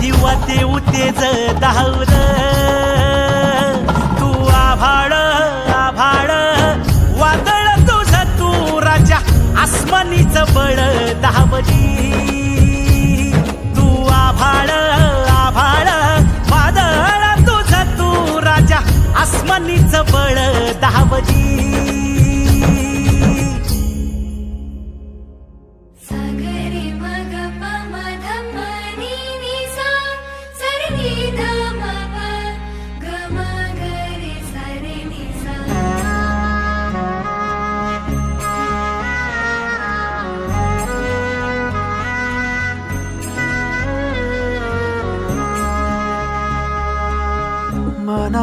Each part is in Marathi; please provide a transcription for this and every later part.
दिवा ते उतेज धावर तू आभाळ आभाळ. वादळ तुझ तू राजा आसमानीच बळ धावली. तू आभाळ आभाळ. वादळ तुझ तू राजा आसमानीच बळ धावली.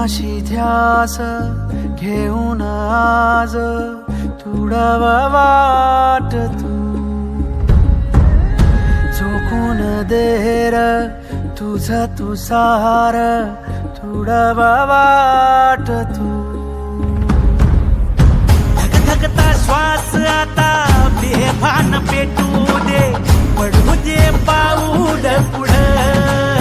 मनाशी ध्यास घेऊन आज तुडावा वाट तू. झोकून देर तुझ तू सार तुडावा वाट तू. धकधकता श्वास आता बेभान पेटू दे. पडू दे पाऊल पुढं.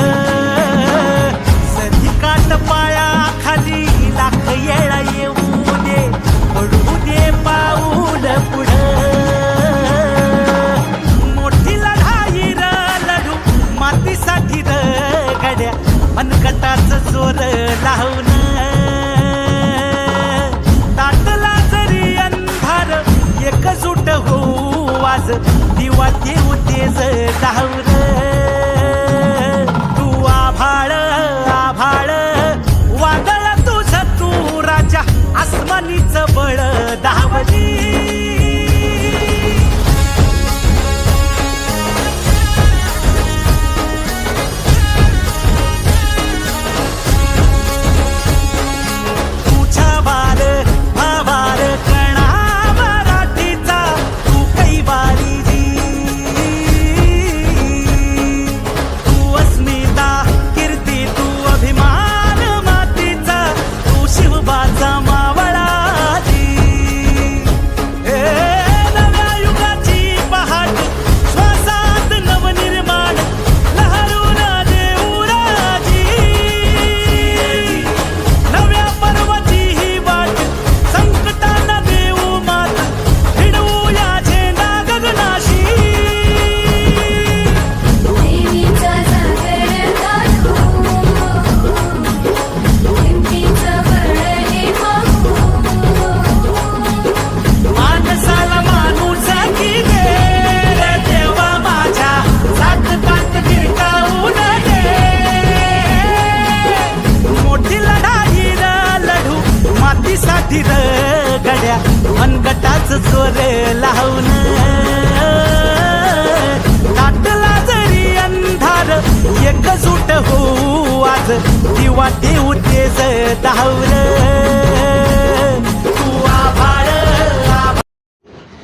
without दिवा देऊ धावलं.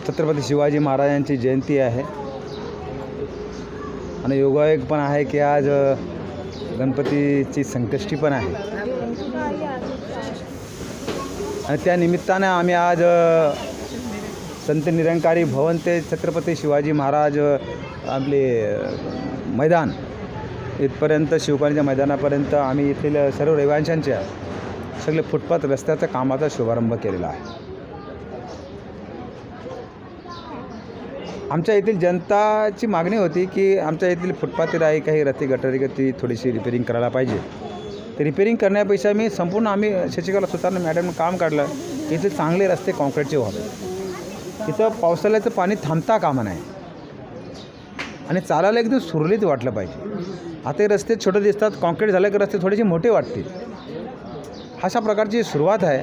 छत्रपती शिवाजी महाराजांची जयंती आहे. आणि योगायोग पण आहे की आज गणपतीची संकष्टी पण आहे. आणि त्या निमित्तानं आम्ही आज संत निरंकारी भवन ते छत्रपती शिवाजी महाराज आपले मैदान इथपर्यंत शिवकालीच्या मैदानापर्यंत आम्ही येथील सर्व रहिवाशांच्या सगळे फुटपाथ रस्त्याच्या कामाचा शुभारंभ केलेला आहे. आमच्या येथील जनताची मागणी होती की आमच्या येथील फुटपाथी आहे काही रस्ते गटारी ती थोडीशी रिपेरिंग करायला पाहिजे. ते रिपेरिंग करण्यापेक्षा मी संपूर्ण आम्ही शशिकला सुतार मॅडमनं काम काढलं. की इथे चांगले रस्ते कॉन्क्रीटचे व्हावे. इथं पावसाळ्याचं पाणी थांबता कामा नाही आणि चालायला एकदम सुरळीत वाटलं पाहिजे. आता हे रस्ते छोटे दिसतात कॉन्क्रीट झाले की रस्ते थोडेसे मोठे वाटतील. अशा प्रकारची सुरुवात आहे.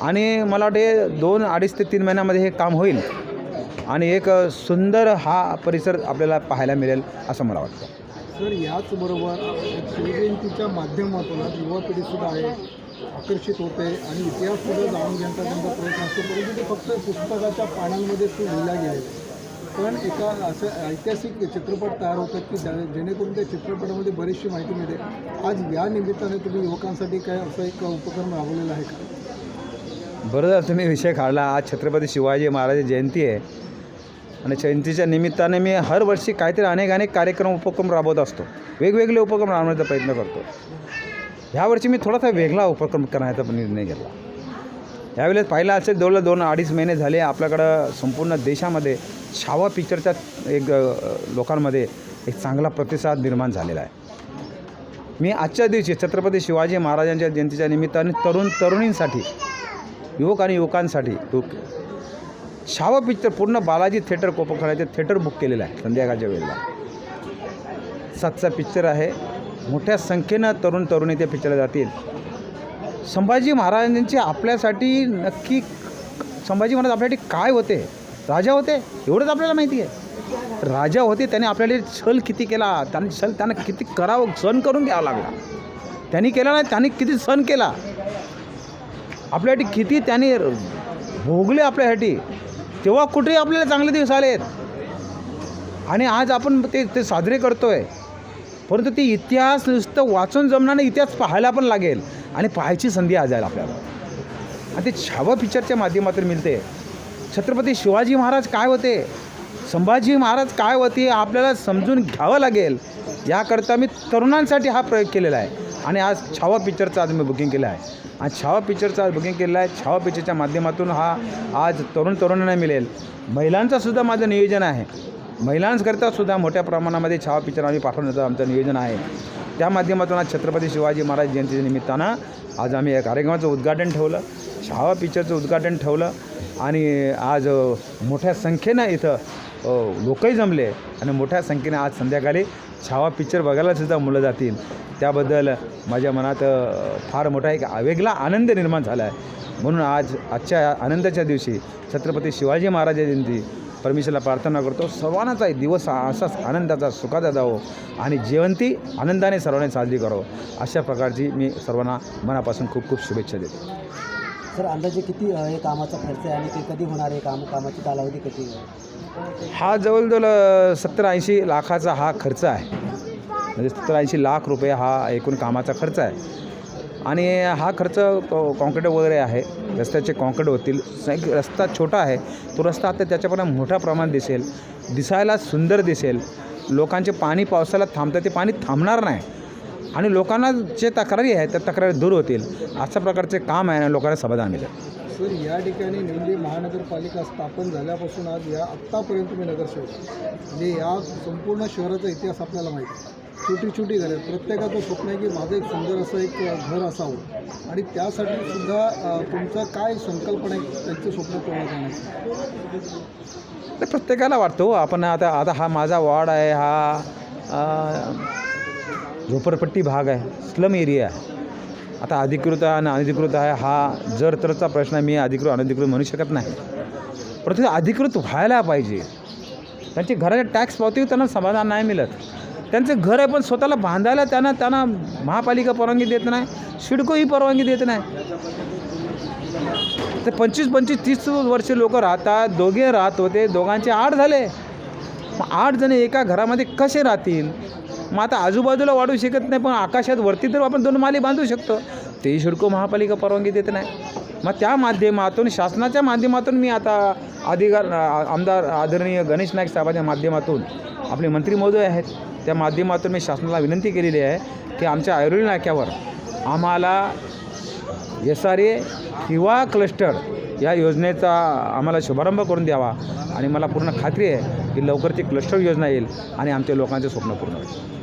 आणि मला वाटते दोन अडीच ते तीन महिन्यामध्ये हे काम होईल. आणि एक सुंदर हा परिसर आपल्याला पाहायला मिळेल असं मला वाटतं. सर याचबरोबर शिवजयंतीच्या माध्यमातून युवा पिढीसुद्धा आहे आकर्षित होते आणि इतिहाससुद्धा जाणून घेण्याचा त्यांचा प्रयत्न असतो. परंतु ते फक्त पुस्तकाच्या पानांमध्ये तो लिहिला गेला पण एका असं ऐतिहासिक चित्रपट तयार होतात की ज्या- जेणेकरून त्या चित्रपटामध्ये बरीचशी माहिती मिळते. आज या निमित्ताने तुम्ही युवकांसाठी काय असं एक उपक्रम राबवलेला आहे का? बरं झालं तुम्ही विषय काढला. आज छत्रपती शिवाजी महाराज जयंती आहे. आणि जयंतीच्या निमित्ताने मी हर वर्षी काहीतरी अनेक अनेक कार्यक्रम उपक्रम राबवत असतो. वेगवेगळे उपक्रम राबवण्याचा प्रयत्न करतो. ह्यावर्षी मी थोडासा वेगळा उपक्रम करण्याचा पण निर्णय घेतला. यावेळेस पाहिलं असेल जवळ दोन अडीच महिने झाले आपल्याकडं संपूर्ण देशामध्ये छावा पिक्चरच्या एक लोकांमध्ये एक चांगला प्रतिसाद निर्माण झालेला आहे. मी आजच्या दिवशी छत्रपती शिवाजी महाराजांच्या जयंतीच्या निमित्ताने तरुण तरुणींसाठी युवक आणि युवकांसाठी छावा पिक्चर पूर्ण बालाजी थिएटर कोपरखड्याचे थिएटर बुक केलेलं आहे संध्याकाळच्या वेळेला. सातचा पिक्चर आहे. मोठ्या संख्येनं तरुण तरुणी त्या पिक्चरला जातील. संभाजी महाराजांचे आपल्यासाठी नक्की संभाजी महाराज आपल्यासाठी काय होते? राजा होते? एवढंच आपल्याला माहिती आहे. राजा होते त्याने आपल्याला छल किती केला? त्याने छल त्यांना किती करावं सण करून घ्यावा लागला. त्यांनी केला नाही त्यांनी किती सण केला? आपल्यासाठी किती त्यांनी भोगले आपल्यासाठी? तेव्हा कुठेही आपल्याला चांगले दिवस आले आणि आज आपण ते ते साजरे करतो आहे परंतु ते इतिहास नुसतं वाचून जमणार नाही इतिहास पाहायला पण लागेल. आणि पाहायची संधी आज आहे आपल्याला. आणि ते छावा पिक्चरच्या माध्यमातून मिळते. छत्रपती शिवाजी महाराज काय होते? संभाजी महाराज काय होते? आपल्याला समजून घ्यावं लागेल. याकरता मी तरुणांसाठी हा प्रयोग केलेला आहे. आणि आज छावा पिक्चरचं आज मी बुकिंग केलं आहे. आणि छावा पिक्चरचं आज बुकिंग केलेलं आहे. छावा पिक्चरच्या माध्यमातून हा आज तरुण तरुणांना मिळेल. महिलांचंसुद्धा माझं नियोजन आहे. महिलांकरिता सुद्धा मोठ्या प्रमाणामध्ये छावा पिक्चर आम्ही पाठवण्याचं आमचं नियोजन आहे. त्या माध्यमातून आज छत्रपती शिवाजी महाराज जयंतीच्या निमित्तानं आज आम्ही या कार्यक्रमाचं उद्घाटन ठेवलं छावा पिक्चरचं उद्घाटन ठेवलं आणि आज मोठ्या संख्येनं इथं लोकही जमले आणि मोठ्या संख्येनं आज संध्याकाळी छावा पिक्चर बघायला सुद्धा मुलं जातील. त्याबद्दल माझ्या मनात फार मोठा एक वेगळा आनंद निर्माण झाला आहे. म्हणून आज आजच्या आनंदाच्या दिवशी छत्रपती शिवाजी महाराज जयंती परमेश्वरला प्रार्थना करतो. सर्वांनाचा दिवस हा असाच आनंदाचा सुखाचा जावो आणि जयंती आनंदाने सर्वांनी साजरी करावं अशा प्रकारची मी सर्वांना मनापासून खूप खूप शुभेच्छा देतो. सर अंदाजे किती हे कामाचा खर्च आहे आणि ते कधी होणार आहे? काम कामाची कालावधी कधी आहे? हा जवळजवळ सत्तर ऐंशी लाखाचा हा खर्च आहे. म्हणजे सत्तर ऐंशी लाख रुपये हा एकूण कामाचा खर्च आहे. आणि हा खर्च कॉन्क्रीट वगैरे आहे. रस्त्याचे कॉन्क्रीट होतील. एक रस्ता छोटा आहे. तो रस्ता आता त्याच्यापर्यंत मोठ्या प्रमाणात दिसेल. दिसायला सुंदर दिसेल. लोकांचे पाणी पावसाला थांबतं. ते पाणी थांबणार नाही. आणि लोकांना जे तक्रारी आहेत त्या तक्रारी दूर होतील. अशा प्रकारचे काम आहे आणि लोकांना समाधान मिळेल. सर या ठिकाणी निवडी महानगरपालिका स्थापन झाल्यापासून आज या आत्तापर्यंत तुम्ही नगरसेवक म्हणजे या संपूर्ण शहराचा इतिहास आपल्याला माहिती आहे. छोटी छोटी घरं आहेत. प्रत्येकाचं स्वप्न आहे की माझं एक सुंदर असं एक घर असावं. आणि त्यासाठी सुद्धा तुमचा काय संकल्पना आहे त्यांचं स्वप्न पूर्ण करण्याचं? तर प्रत्येकाला वाटतो हो. आपण आता आता हा माझा वॉर्ड आहे हा झोपडपट्टी भाग आहे. स्लम एरिया आहे. आता अधिकृत आणि अनधिकृत आहे हा जर तरचा प्रश्न मी अधिकृत अनधिकृत म्हणू शकत नाही. परंतु अधिकृत व्हायला पाहिजे. त्यांची घराच्या टॅक्स पावती त्यांना समाधान नाही मिळत. त्यांचं घर आहे पण स्वतःला बांधायला त्यांना त्यांना महापालिका परवानगी देत नाही सिडकोही परवानगी देत नाही. ते पंचवीस पंचवीस तीस वर्ष लोक राहतात दोघे राहत होते दोघांचे आठ झाले. मग आठ जण एका घरामध्ये कसे राहतील? मग आता आजूबाजूला वाढू शकत नाही पण आकाशात वरती तर आपण दोन माली बांधू शकतो. तेही शुल्क महापालिका परवानगी देत नाही. मग त्या माध्यमातून शासनाच्या माध्यमातून मी आता अधिकार आमदार आदरणीय गणेश नाईक साहेबांच्या माध्यमातून आपले मंत्री महोदय आहेत त्या माध्यमातून मी शासनाला विनंती केलेली आहे की आमच्या ऐरोली नाक्यावर आम्हाला एस आर ए किंवा क्लस्टर या योजनेचा आम्हाला शुभारंभ करून द्यावा. आणि मला पूर्ण खात्री आहे की लवकर ती क्लस्टर योजना येईल आणि आमच्या लोकांचे स्वप्न पूर्ण होईल.